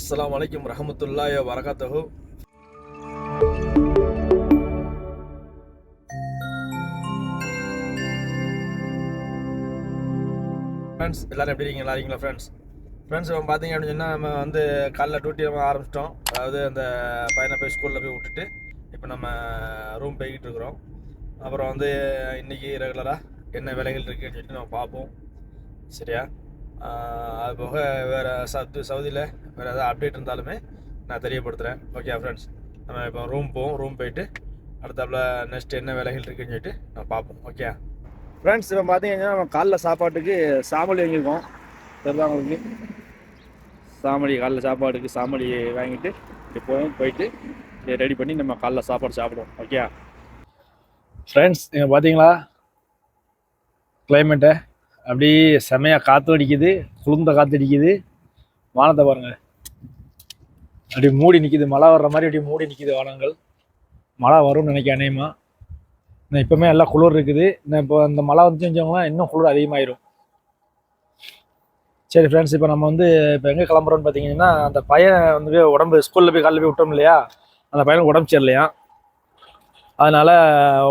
அஸ்லாம் வலைக்கம் ரஹமத்துல்லாய வரகாத்தஹு ஃப்ரெண்ட்ஸ் எல்லாரும் எப்படி இருக்கீங்க? நல்லா ஃப்ரெண்ட்ஸ் ஃப்ரெண்ட்ஸ் இப்போ பார்த்தீங்க அப்படின்னு சொன்னால் நம்ம வந்து காலைல டியூட்டி நம்ம ஆரம்பிச்சிட்டோம். அதாவது அந்த பையனை போய் ஸ்கூலில் போய் விட்டுட்டு இப்போ நம்ம ரூம் போய்கிட்டு இருக்கிறோம். அப்புறம் வந்து இன்றைக்கி ரெகுலராக என்ன வேலைகள் இருக்குன்னு சொல்லிட்டு நம்ம பார்ப்போம். சரியா? அது போக வேறு சவுதி சவுதியில் வேறு ஏதாவது அப்டேட் இருந்தாலுமே நான் தெரியப்படுத்துகிறேன் ஓகே ஃப்ரெண்ட்ஸ் நம்ம இப்போ ரூம் போவோம். ரூம் போயிட்டு அடுத்தாப்புல நெக்ஸ்ட் என்ன வேலைகள் இருக்குன்னு சொல்லிட்டு நம்ம பார்ப்போம். ஓகே ஃப்ரெண்ட்ஸ் இப்போ பார்த்தீங்கன்னா நம்ம காலைல சாப்பாட்டுக்கு சாமளி வாங்கியிருக்கோம். தெரியுதா உங்களுக்கு? சாமளி காலைல சாப்பாட்டுக்கு சாமளி வாங்கிட்டு இப்போ போயிட்டு ரெடி பண்ணி நம்ம காலைல சாப்பாடு சாப்பிடுவோம். ஓகே ஃப்ரெண்ட்ஸ் நீங்கள் பார்த்தீங்களா கிளைமேட்டை அப்படியே செமையாக காற்று அடிக்குது. குளிர்ந்த காற்று அடிக்குது. வானத்தை பாருங்கள் அப்படியே மூடி நிற்கிது மழை வர்ற மாதிரி அப்படியே மூடி நிற்கிது வானங்கள். மழை வரும்னு நினைக்க அநேகமா. இன்னும் இப்போமே எல்லாம் குளிர் இருக்குது. இன்னும் இப்போ இந்த மழை வந்து செஞ்சவங்களாம் இன்னும் குளிர் அதிகமாயிரும். சரி ஃப்ரெண்ட்ஸ் இப்போ நம்ம வந்து இப்போ எங்கே கிளம்புறோம்னு பார்த்தீங்கன்னா அந்த பையன் வந்து உடம்பு ஸ்கூலில் போய் காலையில் போய் விட்டோம் இல்லையா? அந்த பையனுக்கு உடம்பு சரியில்லையா? அதனால்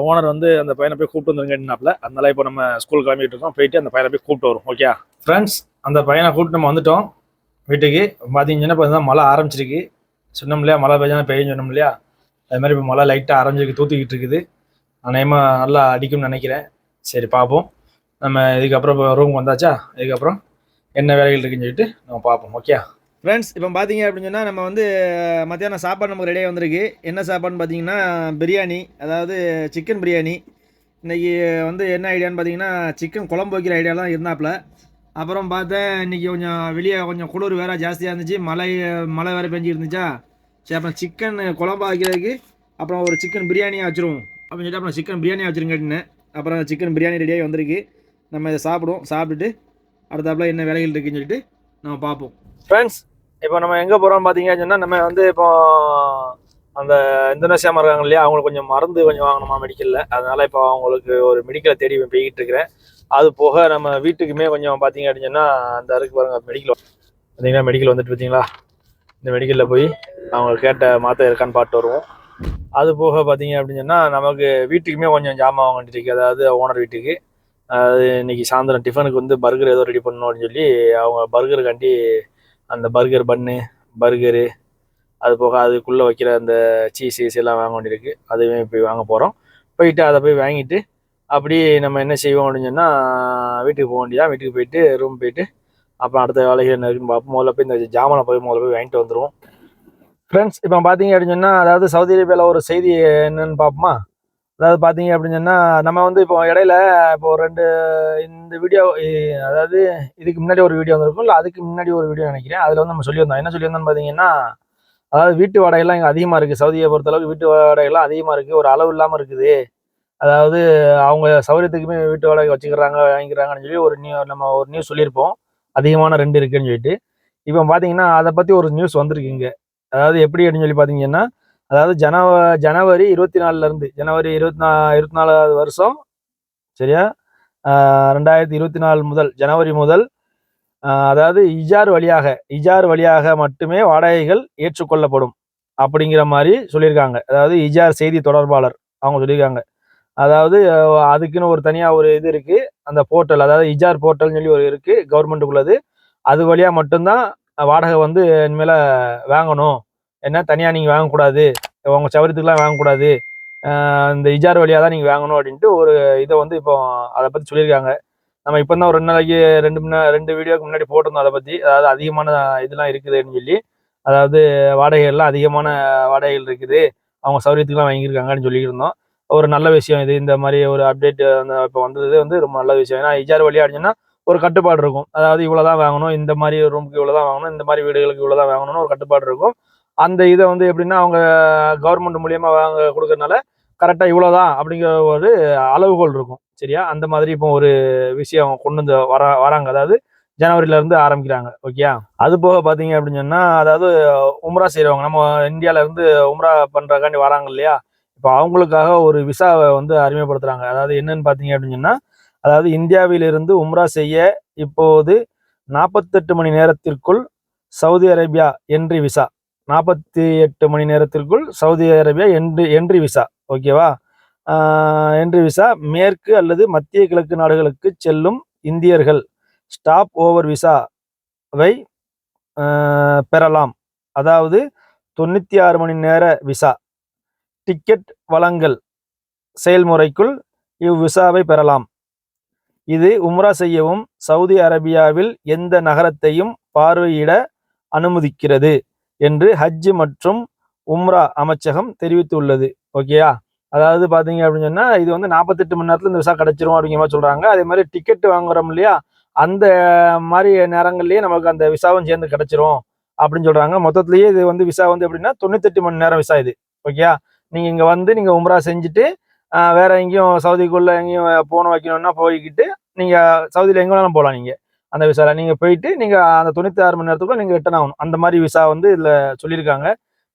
ஓனர் வந்து அந்த பையனை போய் கூப்பிட்டு வந்துருங்கன்னாப்ல அதனால இப்போ நம்ம ஸ்கூல் கிளம்பிட்டு இருக்கோம். போயிட்டு அந்த பையனை போய் கூப்பிட்டு வரும் ஓகே ஃப்ரெண்ட்ஸ் அந்த பையனை கூப்பிட்டு நம்ம வந்துட்டோம் வீட்டுக்கு. பார்த்தீங்கன்னா இப்போ மழை ஆரம்பிச்சிருக்கு. சொன்னோம் இல்லையா மழை பெய்ஞ்சா பெய்யும் சொன்னோம் இல்லையா? அது மாதிரி இப்போ மழை லைட்டாக அரைஞ்சிருக்கு தூத்திக்கிட்டு இருக்குது. அநேகமாக நல்லா அடிக்கும்னு நினைக்கிறேன். சரி பார்ப்போம். நம்ம இதுக்கப்புறம் இப்போ ரூம் வந்தாச்சா? இதுக்கப்புறம் என்ன வேலைகள் இருக்குன்னு சொல்லிட்டு நம்ம பார்ப்போம். ஓகே ஃப்ரெண்ட்ஸ் இப்போ பார்த்தீங்க அப்படின்னு சொன்னால் நம்ம வந்து மத்தியானம் சாப்பாடு நமக்கு ரெடியாக வந்திருக்கு. என்ன சாப்பாடுன்னு பார்த்தீங்கன்னா பிரியாணி அதாவது சிக்கன் பிரியாணி. இன்றைக்கி வந்து என்ன ஐடியான்னு பார்த்தீங்கன்னா சிக்கன் குழம்பு வைக்கிற ஐடியாலாம் இருந்தாப்புல. அப்புறம் பார்த்தேன் இன்றைக்கி கொஞ்சம் வெளியே கொஞ்சம் குளிர் வேறு ஜாஸ்தியாக இருந்துச்சு. மழை மழை வேறு பெஞ்சு இருந்துச்சா சரி அப்புறம் சிக்கன் குழம்பு வைக்கிறதுக்கு அப்புறம் ஒரு சிக்கன் பிரியாணியாக வச்சுருவோம். அப்படின்னு சொல்லிட்டு அப்புறம் சிக்கன் பிரியாணி வச்சுருங்கன்னு அப்புறம் சிக்கன் பிரியாணி ரெடியாகி வந்திருக்கு. நம்ம இதை சாப்பிடுவோம். சாப்பிட்டுட்டு அடுத்தாப்புல என்ன வேலைகள் இருக்குன்னு சொல்லிட்டு நம்ம பார்ப்போம். ஃப்ரெண்ட்ஸ் இப்போ நம்ம எங்கே போகிறோம் பார்த்தீங்கன்னு சொன்னால் நம்ம வந்து இப்போ அந்த இந்தோனேஷியா இருக்காங்க இல்லையா? அவங்களுக்கு கொஞ்சம் மருந்து கொஞ்சம் வாங்கணுமா மெடிக்கலில் அதனால் இப்போ அவங்களுக்கு ஒரு மெடிக்கலை தேடி போய்கிட்டு இருக்கிறேன். அது போக நம்ம வீட்டுக்குமே கொஞ்சம் பார்த்தீங்க அப்படின்னு சொன்னால் அந்த அருக்கு பாருங்க மெடிக்கல் பார்த்தீங்கன்னா மெடிக்கல் வந்துட்டு பார்த்தீங்களா? இந்த மெடிக்கலில் போய் அவங்க கேட்ட மாத்திரை இருக்கான்னு பார்த்து வருவோம். அது போக பார்த்தீங்க அப்படின்னு சொன்னால் நமக்கு வீட்டுக்குமே கொஞ்சம் ஜாமான் வாங்க வேண்டியிருக்கு அதாவது ஓனர் வீட்டுக்கு. அது இன்னைக்கு சாயந்தரம் டிஃபனுக்கு வந்து பர்கர் ஏதோ ரெடி பண்ணணும் அப்படின்னு சொல்லி அவங்க பர்கருக்காண்டி அந்த பர்கர் பன்னு பர்கரு அது போக அதுக்குள்ளே வைக்கிற அந்த சீஸ் சீஸ் எல்லாம் வாங்க வேண்டியிருக்கு. அதுவே போய் வாங்க போகிறோம் போயிட்டு அதை போய் வாங்கிட்டு அப்படி நம்ம என்ன செய்வோம் அப்படின்னு சொன்னால் வீட்டுக்கு போக வேண்டியதான் வீட்டுக்கு போயிட்டு ரூம் போயிட்டு அப்புறம் அடுத்த வேலைகள் என்ன இருக்குன்னு பார்ப்போம். முதல்ல போய் இந்த ஜாமனை போய் முதல்ல போய் வாங்கிட்டு வந்துடுவோம் ஃப்ரெண்ட்ஸ் இப்போ பார்த்தீங்க அப்படின்னு சொன்னால் அதாவது சவுதி அரேபியாவில் ஒரு செய்தி என்னன்னு பார்ப்போமா? அதாவது பார்த்தீங்க அப்படின்னு சொன்னால் நம்ம வந்து இப்போ இடையில இப்போ ரெண்டு இந்த வீடியோ அதாவது இதுக்கு முன்னாடி ஒரு வீடியோ வந்திருக்கும் இல்லை அதுக்கு முன்னாடி ஒரு வீடியோ நினைக்கிறேன். அதில் வந்து நம்ம சொல்லியிருந்தோம். என்ன சொல்லியிருந்தோம்னு பார்த்தீங்கன்னா அதாவது வீட்டு வாடகைலாம் இங்கே அதிகமாக இருக்குது சவுதியை பொறுத்தளவுக்கு வீட்டு வாடகைலாம் அதிகமாக இருக்குது ஒரு அளவு இல்லாமல் இருக்குது. அதாவது அவங்க சௌரியத்துக்குமே வீட்டு வாடகை வச்சுக்கிறாங்க வாங்கிக்கிறாங்கன்னு சொல்லி ஒரு நியூ நம்ம ஒரு நியூஸ் சொல்லியிருப்போம். அதிகமான ரெண்டு இருக்குன்னு சொல்லிட்டு. இப்போ பார்த்தீங்கன்னா அதை பற்றி ஒரு நியூஸ் வந்திருக்கு இங்கே. அதாவது எப்படி அப்படின்னு சொல்லி பார்த்தீங்கன்னா அதாவது ஜனவ ஜனவரி இருபத்தி நாலுலேருந்து ஜனவரி இருபத்தி நா இருபத்தி நாலாவது வருஷம் சரியா? ரெண்டாயிரத்தி இருபத்தி நாலு முதல் ஜனவரி முதல் அதாவது இஜார் வழியாக இஜார் வழியாக மட்டுமே வாடகைகள் ஏற்றுக்கொள்ளப்படும். அப்படிங்கிற மாதிரி சொல்லியிருக்காங்க. அதாவது இஜார் செய்தி தொடர்பாளர் அவங்க சொல்லியிருக்காங்க. அதாவது அதுக்குன்னு ஒரு தனியாக ஒரு இது இருக்குது அந்த போர்ட்டல் அதாவது இஜார் போர்ட்டல்னு சொல்லி ஒரு இருக்குது கவர்மெண்ட்டுக்குள்ளது. அது வழியாக மட்டும்தான் வாடகை வந்து இனிமேல் வாங்கணும். என்ன? தனியாக நீங்கள் வாங்கக்கூடாது. உங்கள் சவரத்துக்குலாம் வாங்கக்கூடாது. இந்த இஜார் வழியாக தான் நீங்கள் வாங்கணும் அப்படின்ட்டு ஒரு இதை வந்து இப்போ அதை பற்றி சொல்லியிருக்காங்க. நம்ம இப்போ தான் ஒரு ரெண்டு நாளைக்கு ரெண்டு முன்ன ரெண்டு வீடியோக்கு முன்னாடி போட்டிருந்தோம் அதை பற்றி அதாவது அதிகமான இதெல்லாம் இருக்குதுன்னு சொல்லி. அதாவது வாடகைகள்லாம் அதிகமான வாடகைகள் இருக்குது. அவங்க சௌரியத்துக்குலாம் வாங்கியிருக்காங்கன்னு சொல்லியிருந்தோம். ஒரு நல்ல விஷயம் இது. இந்த மாதிரி ஒரு அப்டேட் அந்த இப்போ வந்தது வந்து ரொம்ப நல்ல விஷயம். ஏன்னா இஜார் வழியாக அடிச்சுன்னா ஒரு கட்டுப்பாடு இருக்கும். அதாவது இவ்வளோ தான் வாங்கணும் இந்த மாதிரி ரூமுக்கு இவ்வளோ தான் வாங்கணும் இந்த மாதிரி வீடுகளுக்கு இவ்வளோ தான் வாங்கணும்னு ஒரு கட்டுப்பாடு இருக்கும். அந்த இதை வந்து எப்படின்னா அவங்க கவர்மெண்ட் மூலியமாக வாங்க கொடுக்கறனால கரெக்டாக இவ்வளோ தான் அப்படிங்கிற ஒரு அளவுகோல் இருக்கும். சரியா? அந்த மாதிரி இப்போ ஒரு விஷயம் கொண்டு வந்து வர வராங்க. அதாவது ஜனவரியிலேருந்து இருந்து ஆரம்பிக்கிறாங்க. ஓகே அது போக பார்த்தீங்க அப்படின்னு சொன்னால் அதாவது உம்ரா செய்கிறவங்க நம்ம இந்தியாவிலேருந்து உம்ரா பண்ணுறக்காண்டி வராங்க இல்லையா? இப்போ அவங்களுக்காக ஒரு விசாவை வந்து அறிமுகப்படுத்துகிறாங்க அதாவது என்னன்னு பார்த்தீங்க அப்படின்னு சொன்னால் அதாவது இந்தியாவிலிருந்து உம்ரா செய்ய இப்போது நாற்பத்தெட்டு மணி நேரத்திற்குள் சவுதி அரேபியா என்ட்ரி விசா நாற்பத்தி எட்டு மணி நேரத்திற்குள் Saudi Arabia entry entry visa ஓகேவா என்ட்ரி விசா மேற்கு அல்லது மத்திய கிழக்கு நாடுகளுக்கு செல்லும் இந்தியர்கள் ஸ்டாப் ஓவர் விசாவை பெறலாம். அதாவது தொண்ணூற்றி ஆறு மணி நேர விசா டிக்கெட் வழங்கல் செயல்முறைக்குள் இவ்விசாவை பெறலாம். இது உம்ரா செய்யவும் சவுதி அரேபியாவில் எந்த நகரத்தையும் பார்வையிட அனுமதிக்கிறது என்று ஹஜ் மற்றும் உம்ரா அமைச்சகம் தெரிவித்துள்ளது. ஓகேயா அதாவது பார்த்தீங்க அப்படின்னு சொன்னால் இது வந்து நாற்பத்தெட்டு மணி நேரத்தில் இந்த விசா கிடைச்சிரும் அப்படிங்கிற மாதிரி சொல்கிறாங்க அதே மாதிரி டிக்கெட் வாங்குறோம் இல்லையா? அந்த மாதிரி நேரங்கள்லேயே நமக்கு அந்த விசாவும் சேர்ந்து கிடைச்சிரும் அப்படின்னு சொல்கிறாங்க மொத்தத்துலேயே இது வந்து விசா வந்து எப்படின்னா தொண்ணூத்தெட்டு மணி நேரம் விசா இது. ஓகேயா நீங்க இங்க வந்து நீங்க உம்ரா செஞ்சுட்டு வேற எங்கேயும் சவுதிக்குள்ள எங்கேயும் போன வைக்கணும்னா போய்கிட்டு நீங்க சவுதியில எங்க வேணாலும் போகலாம் நீங்க. அந்த விசால நீங்க போயிட்டு நீங்க அந்த தொண்ணூத்தி ஆறு மணி நேரத்துக்குள்ள நீங்க ரிட்டர்ன் ஆகணும். அந்த மாதிரி விசா வந்து இதுல சொல்லியிருக்காங்க.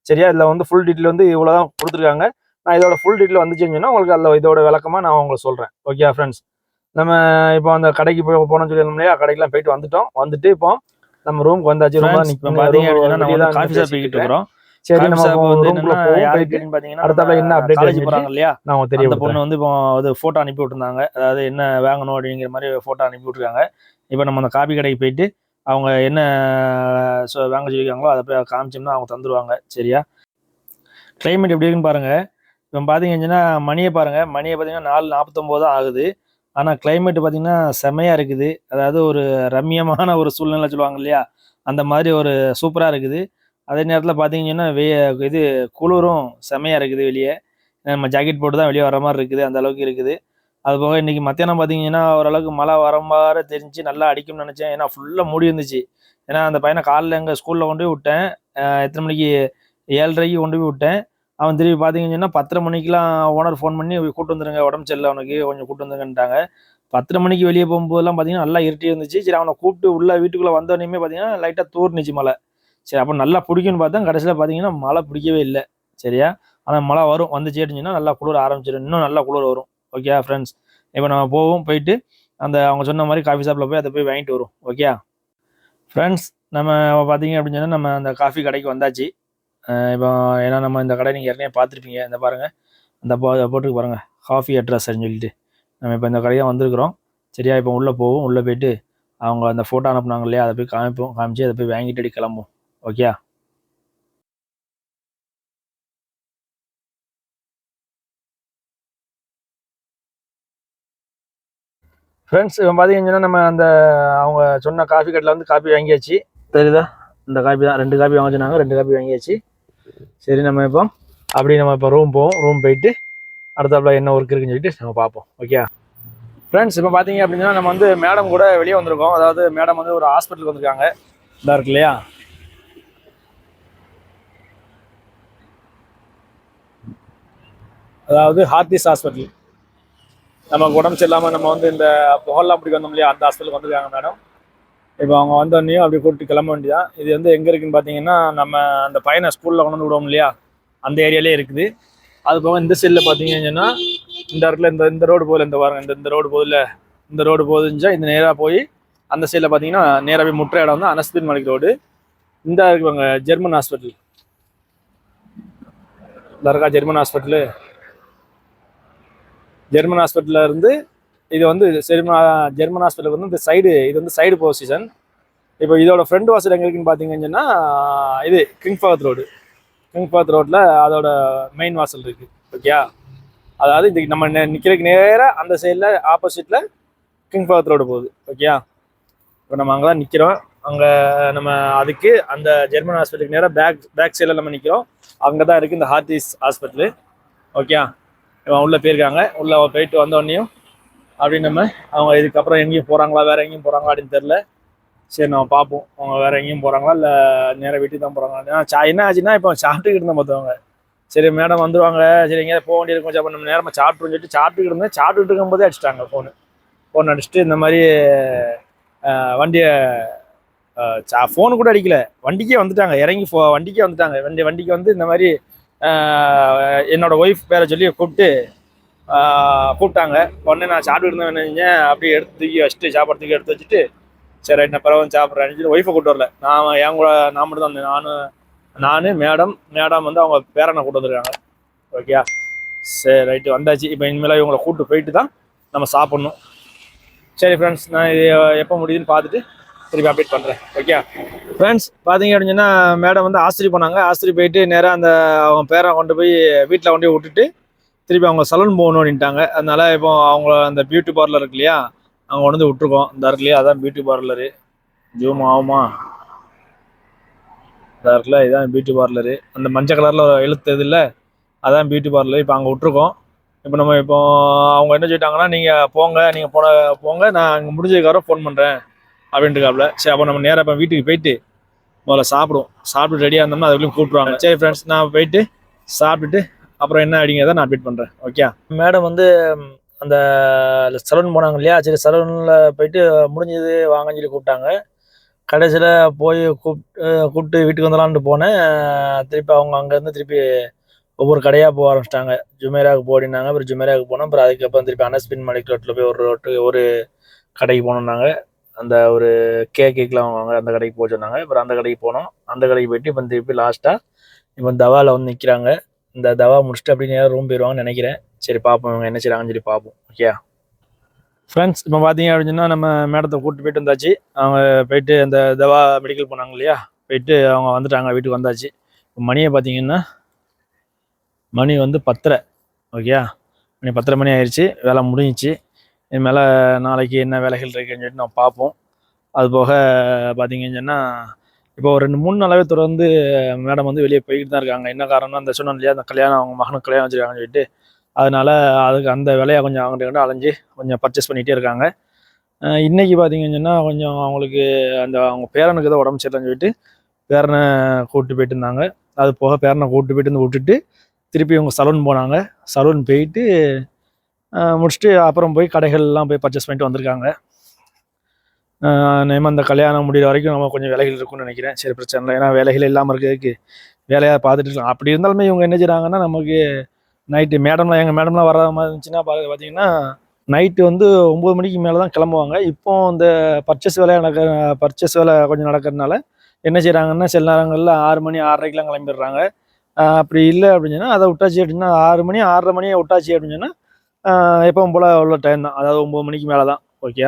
சரியா? இதுல வந்து ஃபுல் டீட்டெயில் வந்து இவ்வளவுதான் கொடுத்துருக்காங்க. நான் இதோட ஃபுல் டீட்டெயில் வந்துச்சுன்னு சொன்னா உங்களுக்கு அதில் இதோட விளக்கமா நான் உங்களுக்கு சொல்றேன். ஓகே ஃப்ரெண்ட்ஸ் நம்ம இப்போ அந்த கடைக்கு போய் போனோம்னு சொல்லியிருந்தோம் இல்லையா? கடைக்கெல்லாம் போயிட்டு வந்துட்டோம். வந்துட்டு இப்போ நம்ம ரூமுக்கு வந்தாச்சு. ரொம்ப வந்து காஃபி இருக்கிறோம். சரி நம்ம வந்து என்னன்னா யாருக்கு பாத்தீங்கன்னா என்ன வந்துச்சு? போறாங்க இல்லையா நான் தெரிய அந்த பொண்ணு வந்து இப்போ அது ஃபோட்டோ அனுப்பி விட்டுருந்தாங்க. அதாவது என்ன வாங்கணும் அப்படிங்கிற மாதிரி ஃபோட்டோ அனுப்பி விட்டுருக்காங்க. இப்போ நம்ம அந்த காபி கடைக்கு போயிட்டு அவங்க என்ன வாங்க சொல்லியிருக்காங்களோ அதை போய் காமிச்சோம்னா அவங்க தந்துருவாங்க. சரியா? கிளைமேட் எப்படி இருக்குன்னு பாருங்க. இப்போ பார்த்தீங்கன்னா மணியை பாருங்க. மணியை பார்த்தீங்கன்னா நாலு நாற்பத்தொம்போது தான் ஆகுது. ஆனால் கிளைமேட் பார்த்தீங்கன்னா செமையா இருக்குது. அதாவது ஒரு ரம்மியமான ஒரு சூழ்நிலை சொல்லுவாங்க இல்லையா? அந்த மாதிரி ஒரு சூப்பராக இருக்குது. அதே நேரத்தில் பார்த்தீங்கன்னா வெ இது குளிரும் செமையாக இருக்குது வெளியே. நம்ம ஜாக்கெட் போட்டு தான் வெளியே வர மாதிரி இருக்குது அந்த அளவுக்கு இருக்குது. அது போக இன்னைக்கு மத்தியானம் பார்த்தீங்கன்னா ஓரளவுக்கு மழை வர மாதிரி தெரிஞ்சு நல்லா அடிக்கும்னு நினச்சேன். ஏன்னா ஃபுல்லாக மூடி இருந்துச்சு. ஏன்னா அந்த பையனை காலைல எங்கள் ஸ்கூலில் கொண்டு போய் விட்டேன். எத்தனை மணிக்கு? ஏழரைக்கு கொண்டு போய் விட்டேன். அவன் திரும்பி பார்த்தீங்கன்னா பத்தரை மணிக்கெலாம் ஓனர் ஃபோன் பண்ணி கூட்டு வந்துருங்க உடம்பு சரியில்லை அவனுக்கு கொஞ்சம் கூட்டு வந்துருங்கன்ட்டாங்க. பத்தரை மணிக்கு வெளியே போகும்போதெல்லாம் பார்த்தீங்கன்னா நல்லா இருட்டி இருந்துச்சு. சரி அவனை கூப்பிட்டு உள்ள வீட்டுக்குள்ளே வந்தோடனே பார்த்தீங்கன்னா லைட்டாக தூர்னுச்சு மழை. சரி அப்போ நல்லா பிடிக்கும்னு பார்த்தா கடைசியில் பார்த்தீங்கன்னா மழை பிடிக்கவே இல்லை. சரியா? ஆனால் மழை வரும் வந்துச்சு அப்படின்னா நல்லா குளிர ஆரம்பிச்சிடும். இன்னும் நல்லா குளிர் வரும். ஓகே ஃப்ரெண்ட்ஸ் இப்போ நம்ம போவோம் போயிட்டு அந்த அவங்க சொன்ன மாதிரி காஃபி ஷாப்பில் போய் அதை போய் வாங்கிட்டு வரும் ஓகே ஃப்ரெண்ட்ஸ் நம்ம பார்த்தீங்க அப்படின்னு சொன்னால் நம்ம அந்த காஃபி கடைக்கு வந்தாச்சு. இப்போ ஏன்னா நம்ம இந்த கடை நீங்கள் ஏற்கனவே பார்த்துருப்பீங்க. இந்த பாருங்கள் அந்த போ போட்டுக்கு பாருங்கள் காஃபி அட்ரஸ்ன்னு சொல்லிட்டு. நம்ம இப்போ இந்த கடையாக வந்திருக்கிறோம். சரியா? இப்போ உள்ளே போவோம். உள்ளே போயிட்டு அவங்க அந்த ஃபோட்டோ அனுப்புனாங்க இல்லையா? அதை போய் காமிப்போம். காமிச்சு அதை போய் வாங்கிட்டு அடி கிளம்புவோம். Oh, ஓகே ஃப்ரெண்ட்ஸ் இப்போ பார்த்தீங்கன்னா நம்ம அந்த அவங்க சொன்ன காஃபி கடையில் வந்து காஃபி வாங்கியாச்சு. தெரியுதா? இந்த காஃபி தான். ரெண்டு காஃபி வாங்க சொன்னாங்க ரெண்டு காஃபி வாங்கியாச்சு. சரி நம்ம இப்போ அப்படி நம்ம இப்போ ரூம் போவோம். ரூம் போயிட்டு அடுத்தாப்புல என்ன ஒர்க் இருக்குன்னு சொல்லிட்டு நம்ம பார்ப்போம். ஓகே ஃப்ரெண்ட்ஸ் இப்போ பார்த்தீங்க அப்படின்னா நம்ம வந்து மேடம் கூட வெளியே வந்திருக்கோம். அதாவது மேடம் வந்து ஒரு ஹாஸ்பிட்டலுக்கு வந்திருக்காங்க. இதாக இருக்கு இல்லையா? அதாவது ஹார்டிஸ் ஹாஸ்பிட்டல் நமக்கு உடம்பு சரியில்லாமல் நம்ம வந்து இந்த புகழெலாம் பிடிக்க வந்தோம் இல்லையா? அந்த ஹாஸ்பிட்டலுக்கு வந்திருக்காங்க மேடம் இப்போ அவங்க வந்தோடனையும் அப்படி கூப்பிட்டு கிளம்ப வேண்டியதான் இது வந்து எங்கே இருக்குன்னு பார்த்தீங்கன்னா நம்ம அந்த பையனை ஸ்கூலில் கொண்டு வந்து விடுவோம் இல்லையா? அந்த ஏரியாலே இருக்குது. அது போக இந்த சைடில் பார்த்தீங்கன்னா இந்த இடத்துல இந்த இந்த ரோடு போகல இந்த பாருங்க இந்த இந்த ரோடு போதில் இந்த ரோடு போகுதுஞ்சா இந்த நேராக போய் அந்த சைடில் பார்த்தீங்கன்னா நேராக போய் முற்ற இடம் வந்து அனஸ்தீன் மலிக் ரோடு இந்த இருக்குவாங்க ஜெர்மன் ஹாஸ்பிட்டல் தர்கா இருக்கா ஜெர்மன் ஹாஸ்பிட்டலு ஜெர்மன் ஹாஸ்பிட்டல்ல இருந்து இது வந்து ஜெர்மன் ஜெர்மன் ஹாஸ்பிட்டலுக்கு வந்து இந்த சைடு இது வந்து சைடு பொசிஷன் இப்போ இதோட ஃப்ரண்ட் வாசல் எங்கே இருக்குன்னு பார்த்தீங்கன்னா இது இது கிங்ஃபாத் ரோடு கிங்ஃபாத் ரோட்டில் அதோட மெயின் வாசல் இருக்குது ஓகேயா அதாவது இது நம்ம நிற்கிறதுக்கு நேராக அந்த சைடில் ஆப்போசிட்ல கிங்ஃபாத் ரோடு போகுது. ஓகேயா இப்போ நம்ம அங்கே தான் நிற்கிறோம் அங்கே நம்ம அதுக்கு அந்த ஜெர்மன் ஹாஸ்பிட்டலுக்கு நேராக பேக் பேக் சைடில் நம்ம நிற்கிறோம் அங்கே தான் இருக்குது இந்த ஹார்டிஸ் ஹாஸ்பிட்டலு ஓகே உள்ளே போயிருக்காங்க. உள்ளே போயிட்டு வந்தோடனையும் அப்படின்னு நம்ம அவங்க இதுக்கப்புறம் எங்கேயும் போகிறாங்களா வேற எங்கேயும் போகிறாங்களா அப்படின்னு தெரில சரி நம்ம பார்ப்போம். அவங்க வேற எங்கேயும் போகிறாங்களா இல்லை நேராக வீட்டுக்கு தான் போகிறாங்களா சா என்ன ஆச்சுன்னா இப்போ சாப்பிட்டுக்கிட்டு இருந்தோம் பார்த்தவங்க சரி மேடம் வந்துருவாங்க. சரி எங்கேயாவது போக வேண்டியிருக்கும் கொஞ்சம் நம்ம நேரமாக சாப்பிட்டுன்னு சொல்லிட்டு சாப்பிட்டுக்கிட்டு இருந்தேன். சாப்பிட்டுட்டு இருக்கும்போதே அடிச்சிட்டாங்க ஃபோனு ஃபோன் அடிச்சுட்டு இந்த மாதிரி வண்டியை வண்டியை ஃபோனு கூட அடிக்கல. வண்டிக்கே வந்துட்டாங்க. இறங்கி ஃபோ வண்டிக்கே வந்துட்டாங்க. வண்டி வண்டிக்கு வந்து இந்த மாதிரி என்னோடய என்னோட ஒய்ஃப் பேரை சொல்லி கூப்பிட்டு கூப்பிட்டாங்க. உடனே நான் சாப்பிட்டு இருந்தேன் அப்படி எடுத்து தூக்கி வச்சுட்டு சாப்பாடு தூக்கி எடுத்து வச்சுட்டு சரி ரைட் நான் பிறகு வந்து சொல்லி ஒய்ஃபை கூட்டு வரல. நான் என் கூட நான் மட்டும் தான் வந்தேன் நானும் நான் மேடம் மேடம் வந்து அவங்க பேரனை கூட்டு வந்துருக்காங்க. ஓகே சரி ரைட்டு வந்தாச்சு. இப்போ இனிமேல் இவங்களை கூப்பிட்டு போயிட்டு தான் நம்ம சாப்பிட்ணும். சரி ஃப்ரெண்ட்ஸ் நான் இது எப்போ முடியுதுன்னு பார்த்துட்டு திருப்பி அப்டேட் பண்ணுறேன் ஓகே ஃப்ரெண்ட்ஸ் பார்த்தீங்க அப்படின்னா மேடம் வந்து ஆஸ்திரி போனாங்க. ஆஸ்திரி போயிட்டு நேராக அந்த அவங்க பேரை கொண்டு போய் வீட்டில் கொண்டு போய் விட்டுட்டு திருப்பி அவங்க சலூன் போகணும் அப்படின்ட்டாங்க அதனால இப்போ அவங்க அந்த பியூட்டி பார்லர் இருக்கு இல்லையா அங்கே கொண்டு வந்து விட்டுருக்கோம். இந்த இருக்குல்லையா அதான் பியூட்டி பார்லரு ஜூம் ஆகுமா? இந்த இருக்குல்ல இதான் பியூட்டி பார்லரு அந்த மஞ்சள் கலரில் எழுத்து இல்லை அதான் பியூட்டி பார்லர் இப்போ அங்கே விட்டுருக்கோம். இப்போ நம்ம இப்போ அவங்க என்ன சொல்லிட்டாங்கன்னா நீங்கள் போங்க நீங்கள் போன போங்க. நான் அங்கே முடிஞ்சதுக்கப்புறம் ஃபோன் பண்ணுறேன் அப்படின்ட்டுக்காப்புல சரி அப்போ நம்ம நேராக இப்போ வீட்டுக்கு போயிட்டு முதல்ல சாப்பிடுவோம். சாப்பிட்டு ரெடியாக இருந்தோம்னா அதுக்குள்ளேயும் கூப்பிட்ருவாங்க சரி ஃப்ரெண்ட்ஸ் நான் போயிட்டு சாப்பிட்டுட்டு அப்புறம் என்ன அப்படிங்கிறத நான் அப்டேட் பண்ணுறேன் ஓகே மேடம் வந்து அந்த சலூன் போனாங்க இல்லையா? சரி சலூனில் போயிட்டு முடிஞ்சது வாங்கன்னு சொல்லி கூப்பிட்டாங்க. கடைசியில் போய் கூப்பிட்டு கூப்பிட்டு வீட்டுக்கு வந்துடலான்ட்டு போனேன். திருப்பி அவங்க அங்கேருந்து திருப்பி ஒவ்வொரு கடையாக போக ஆரம்பிச்சிட்டாங்க. ஜுமேராவுக்கு போடினாங்க அப்புறம் ஜுமேராவுக்கு போனோம். அப்புறம் அதுக்கப்புறம் திருப்பி அனஸ்பின் மலைக்கு ரோட்டில் போய் ஒரு ரோட்டு ஒரு கடைக்கு போனோம்னாங்க. அந்த ஒரு கே கேக்லாம் வாங்குவாங்க. அந்த கடைக்கு போக சொன்னாங்க. அப்புறம் அந்த கடைக்கு போனோம். அந்த கடைக்கு போயிட்டு இப்போ திருப்பி லாஸ்ட்டாக இப்போ தவாவில் வந்து நிற்கிறாங்க இந்த தவா முடிச்சுட்டு அப்படின்னு நேரம் ரூம் போயிடுவாங்கன்னு நினைக்கிறேன். சரி பார்ப்போம் இவங்க என்ன செய்கிறாங்கன்னு சொல்லி பார்ப்போம் ஓகே ஃப்ரெண்ட்ஸ் இப்போ பார்த்தீங்க அப்படின்னு சொன்னால் நம்ம மேடத்தை கூப்பிட்டு போயிட்டு வந்தாச்சு. அவங்க போயிட்டு அந்த தவா மெடிக்கல் போனாங்க இல்லையா? போயிட்டு அவங்க வந்துட்டாங்க. வீட்டுக்கு வந்தாச்சு. இப்போ மணியை பார்த்தீங்கன்னா மணி வந்து பத்தரை. ஓகே மணி பத்தரை மணி ஆயிடுச்சு வேலை முடிஞ்சிச்சு. இனிமேல் நாளைக்கு என்ன வேலைகள் இருக்குன்னு சொல்லிட்டு நான் பார்ப்போம். அது போக பார்த்தீங்கன்னு சொன்னால் இப்போ ஒரு ரெண்டு மூணு நாளாவே தொடர்ந்து மேடம் வந்து வெளியே போய்கிட்டு தான் இருக்காங்க. என்ன காரணம்னா அந்த சொன்னோம் இல்லையா அந்த கல்யாணம் அவங்க மகனுக்கு கல்யாணம் வச்சுருக்காங்கன்னு சொல்லிட்டு அதனால அதுக்கு அந்த வேலையை கொஞ்சம் அவங்ககிட்ட அலைஞ்சு கொஞ்சம் பர்ச்சேஸ் பண்ணிகிட்டே இருக்காங்க. இன்றைக்கி பார்த்தீங்கன்னு சொன்னால் கொஞ்சம் அவங்களுக்கு அந்த அவங்க பேரனுக்கு தான் உடம்பு சரியில்லைன்னு சொல்லிட்டு பேரனை கூப்பிட்டு போயிட்டு இருந்தாங்க. அது போக பேரனை கூப்பிட்டு போயிட்டு வந்து விட்டுட்டு திருப்பி அவங்க சலூன் போனாங்க. சலூன் போயிட்டு முடிச்சுட்டு அப்புறம் போய் கடைகள்லாம் போய் பர்ச்சேஸ் பண்ணிட்டு வந்திருக்காங்க. நேம் அந்த கல்யாணம் முடிகிற வரைக்கும் நம்ம கொஞ்சம் வேலைகள் இருக்கும்னு நினைக்கிறேன். சரி பிரச்சனை இல்லை. ஏன்னா வேலைகள் இல்லாமல் இருக்கிறதுக்கு வேலையாக பார்த்துட்டு இருக்கலாம் அப்படி இருந்தாலுமே இவங்க என்ன செய்கிறாங்கன்னா நமக்கு நைட்டு மேடம்லாம் எங்கள் மேடம்லாம் வர மாதிரி இருந்துச்சுன்னா பார்த்து பார்த்தீங்கன்னா நைட்டு வந்து ஒம்பது மணிக்கு மேலே தான் கிளம்புவாங்க. இப்போ இந்த பர்ச்சேஸ் வேலை நடக்க பர்ச்சேஸ் வேலை கொஞ்சம் நடக்கிறதுனால என்ன செய்கிறாங்கன்னா சில நேரங்களில் ஆறு மணி ஆறரைக்கெலாம் கிளம்பிடுறாங்க. அப்படி இல்லை அப்படின்னா அதை விட்டாச்சு அப்படின்னா ஆறு மணி ஆறரை மணியை விட்டாச்சு அப்படின்னு சொன்னால் எப்பவும் போல் உள்ள டைம் தான். அதாவது ஒம்பது மணிக்கு மேலே தான் ஓகே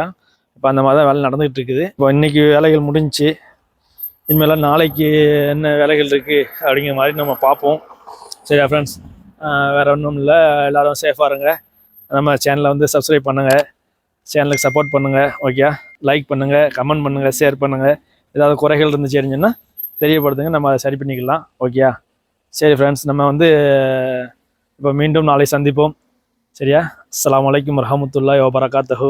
இப்போ அந்த மாதிரி தான் வேலை நடந்துகிட்டு இருக்குது. இப்போ இன்றைக்கி வேலைகள் முடிஞ்சு இனிமேலாம் நாளைக்கு என்ன வேலைகள் இருக்குது அப்படிங்கிற மாதிரி நம்ம பார்ப்போம். சரியா ஃப்ரெண்ட்ஸ் வேறு ஒன்றும் இல்லை. எல்லோரும் சேஃபாக இருங்க. நம்ம சேனலை வந்து சப்ஸ்கிரைப் பண்ணுங்கள் சேனலுக்கு சப்போர்ட் பண்ணுங்கள் ஓகே லைக் பண்ணுங்கள் கமெண்ட் பண்ணுங்கள் ஷேர் பண்ணுங்கள் ஏதாவது குறைகள் இருந்துச்சு அப்படின்னா தெரியப்படுத்துங்க. நம்ம அதை சரி பண்ணிக்கலாம். ஓகே சரி ஃப்ரெண்ட்ஸ் நம்ம வந்து இப்போ மீண்டும் நாளை சந்திப்போம். சரியா? அஸ்லாம் வலைக்கம் வரஹமத்துல்லாஹி வபரகாத்தஹு.